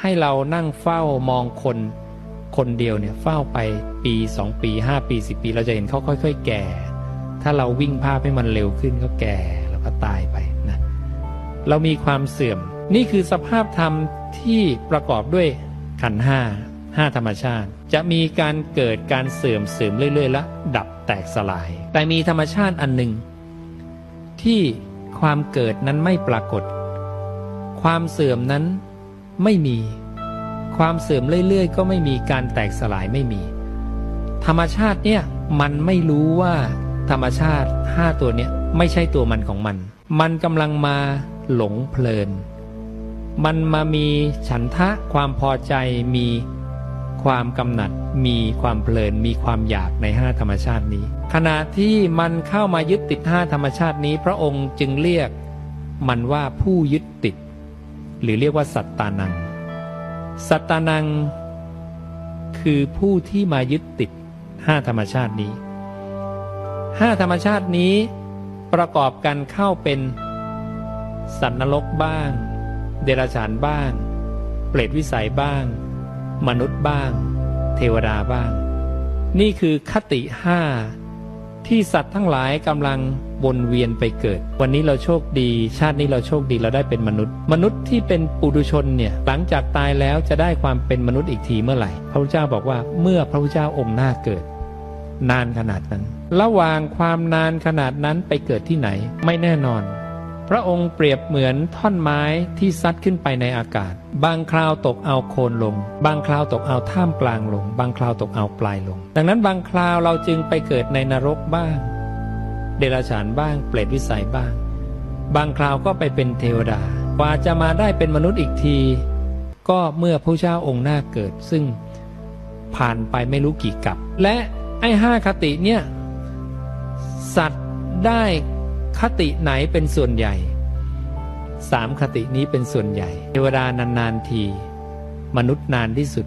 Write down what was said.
ให้เรานั่งเฝ้ามองคนคนเดียวเนี่ยเฝ้าไปปีสองปีห้าปีสิบปี เราจะเห็นเขาค่อย ๆ แก่ ถ้าเราวิ่งภาพให้มันเร็วขึ้นก็แก่แล้วก็ตายไปนะเรามีความเสื่อม นี่คือสภาพธรรมที่ประกอบด้วยขันห้าห้าธรรมชาติ จะมีการเกิดการเสื่อมเสื่อมเรื่อย ๆ และดับแตกสลาย แต่มีธรรมชาติอันหนึ่งที่ความเกิดนั้นไม่ปรากฏ ความเสื่อมนั้น ไม่มี ความเสื่อมเรื่อยๆ ก็ไม่มีการแตกสลายไม่มี ธรรมชาติเนี่ยมันไม่รู้ว่าธรรมชาติห้าตัวเนี้ยไม่ใช่ตัวมันของมัน มันกำลังมาหลงเพลิน มันมามีฉันทะความพอใจมีความกำหนัด มีความเพลิน มีความอยากในห้าธรรมชาตินี้ ขณะที่มันเข้ามายึดติดห้าธรรมชาตินี้ พระองค์จึงเรียกมันว่าผู้ยึดติด หรือเรียกว่าสัตตานัง สัตตานัง คือผู้ที่มายึดติดห้าธรรมชาตินี้ห้าธรรมชาตินี้ประกอบกันเข้าเป็น สัตว์นรกบ้าง เดรัจฉานบ้าง เปรตวิสัยบ้าง มนุษย์บ้าง เทวดาบ้าง นี่คือคติห้า ที่สัตว์ทั้งหลายกำลังวนเวียนไปเกิด วันนี้เราโชคดี ชาตินี้เราโชคดีเราได้เป็นมนุษย์ มนุษย์ที่เป็นปุถุชนเนี่ยหลังจากตายแล้วจะได้ความเป็นมนุษย์อีกทีเมื่อไหร่ พระพุทธเจ้าบอกว่าเมื่อพระพุทธเจ้าองค์หน้าเกิด นานขนาดนั้น ระหว่างความนานขนาดนั้นไปเกิดที่ไหน ไม่แน่นอน พระองค์เปรียบเหมือนท่อนไม้ที่ซัดขึ้นไปในอากาศ บางคราวตกเอาโคนลง บางคราวตกเอาท่ามกลางลง บางคราวตกเอาปลายลง ดังนั้นบางคราวเราจึงไปเกิดในนรกบ้าง เดรัจฉานบ้าง เปรตวิสัยบ้าง บางคราวก็ไปเป็นเทวดากว่าจะมาได้เป็นมนุษย์อีกที ก็เมื่อพระเจ้าองค์หน้าเกิดซึ่งผ่านไปไม่รู้กี่กับ และไอ้ห้าคติเนี่ย สัตว์ได้ คติไหนเป็นส่วนใหญ่สามคตินี้เป็นส่วนใหญ่ เทวดานานๆที มนุษย์นานที่สุด